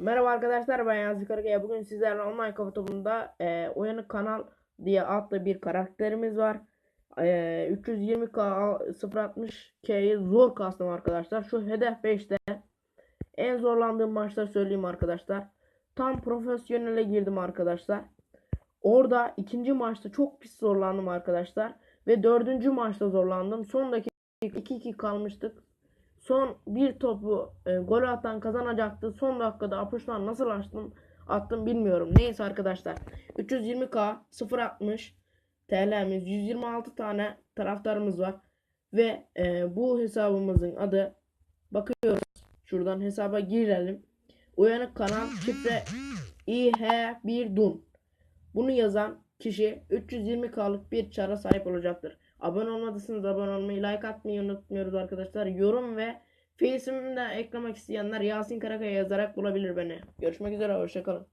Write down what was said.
Merhaba arkadaşlar ben Yazı Karakaya. Bugün sizlerle online kafa topunda e, Uyanık Kanal diye adlı bir karakterimiz var. E, 320k 060k'yi zor kastım arkadaşlar. Şu hedef 5'te en zorlandığım maçları söyleyeyim arkadaşlar. Tam profesyonele girdim arkadaşlar. Orada ikinci maçta çok pis zorlandım arkadaşlar. Ve dördüncü maçta zorlandım. Son dakika 2-2 kalmıştık. Son bir topu e, gol atan kazanacaktı. Son dakikada apuştan nasıl açtım attım bilmiyorum. Neyse arkadaşlar. 320k 060 TL'miz 126 tane taraftarımız var. Ve e, bu hesabımızın adı bakıyoruz. Şuradan hesaba girelim. Uyanık kanal şifre İH1 Dun. Bunu yazan kişi 320k'lık bir çara sahip olacaktır. Abone olmadıysanız abone olmayı, like atmayı unutmuyoruz arkadaşlar. Yorum ve Face'imi de eklemek isteyenler Yasin Karakaya yazarak bulabilir beni. Görüşmek üzere, hoşçakalın.